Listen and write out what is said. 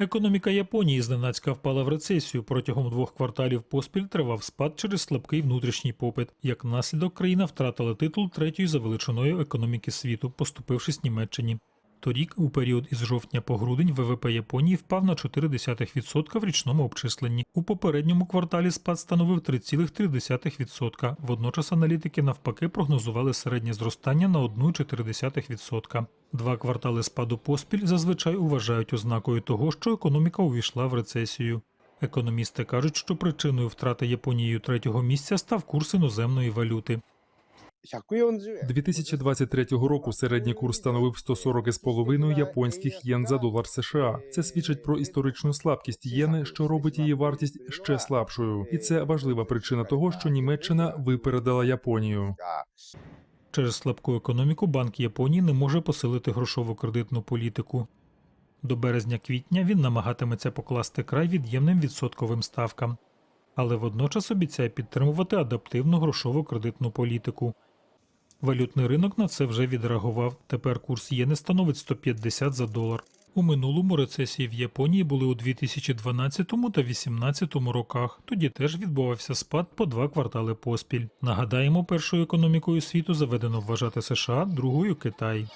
Економіка Японії зненацька впала в рецесію. Протягом двох кварталів поспіль тривав спад через слабкий внутрішній попит. Як наслідок, країна втратила титул третьої за величиною економіки світу, поступившись Німеччині. Торік, у період із жовтня по грудень, ВВП Японії впав на 0,4% в річному обчисленні. У попередньому кварталі спад становив 3,3%. Водночас аналітики навпаки прогнозували середнє зростання на 1,4%. Два квартали спаду поспіль зазвичай вважають ознакою того, що економіка увійшла в рецесію. Економісти кажуть, що причиною втрати Японією третього місця став курс іноземної валюти. 140円2023 року середній курс становив 140,5 японських єн за долар США. Це свідчить про історичну слабкість єни, що робить її вартість ще слабшою, і це важлива причина того, що Німеччина випередила Японію. Через слабку економіку Банк Японії не може посилити грошово-кредитну політику. До березня-квітня він намагатиметься покласти край від'ємним відсотковим ставкам, але водночас обіцяє підтримувати адаптивну грошово-кредитну політику. Валютний ринок на це вже відреагував. Тепер курс єни становить 150 за долар. У минулому рецесії в Японії були у 2012 та 2018 роках. Тоді теж відбувався спад по два квартали поспіль. Нагадаємо, першою економікою світу заведено вважати США, другою Китай.